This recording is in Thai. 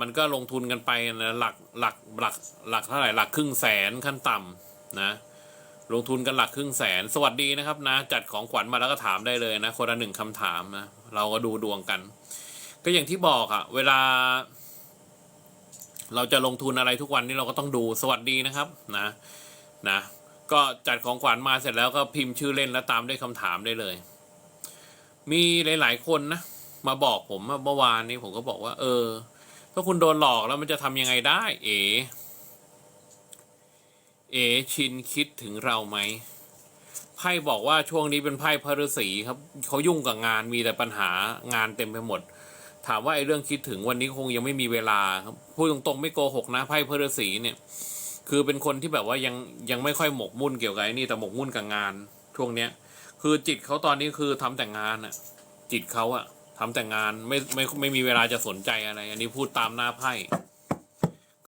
มันก็ลงทุนกันไปนะหลักหลักหลักหลักเท่าไหร่หลักครึ่งแสนขั้นต่ำนะลงทุนกันหลักครึ่งแสน สวัสดีนะครับนะ จัดของขวัญมาแล้วก็ถามได้เลยนะ คนละหนึ่งคำถามนะ เราก็ดูดวงกัน ก็อย่างที่บอกอะเวลา เราจะลงทุนอะไรทุกวันนี้เราก็ต้องดูสวัสดีนะครับนะนะ ก็จัดของขวัญมาเสร็จแล้วก็พิมพ์ชื่อเล่นแล้วตามด้วยคำถามได้เลย มีหลาย ๆ คนนะ มาบอกผมเมื่อวานนี้ผมก็บอกว่า เออ ถ้าคุณโดนหลอกแล้วมันจะทำยังไงได้ เอ เอชินคิดถึงเราไหมไพ่บอกว่าช่วงนี้เป็นไพ่พระฤาษีครับเขายุ่งกับงานมีแต่ปัญหางานเต็มไปหมด ถามว่าไอ้เรื่องคิดถึงวันนี้คงยังไม่มีเวลาครับพูดตรงๆไม่โกหกนะไพ่พระฤาษีเนี่ย คือเป็นคนที่แบบว่ายังยังไม่ค่อยหมกมุ่นเกี่ยวกับไอ้นี่แต่หมกมุ่นกับงาน ช่วงเนี้ย คือจิตเขาตอนนี้คือทำแต่งานอะจิตเขาอะ ทำแต่งานไม่ไม่ไม่มีเวลาจะสนใจอะไร อันนี้พูดตามหน้าไพ่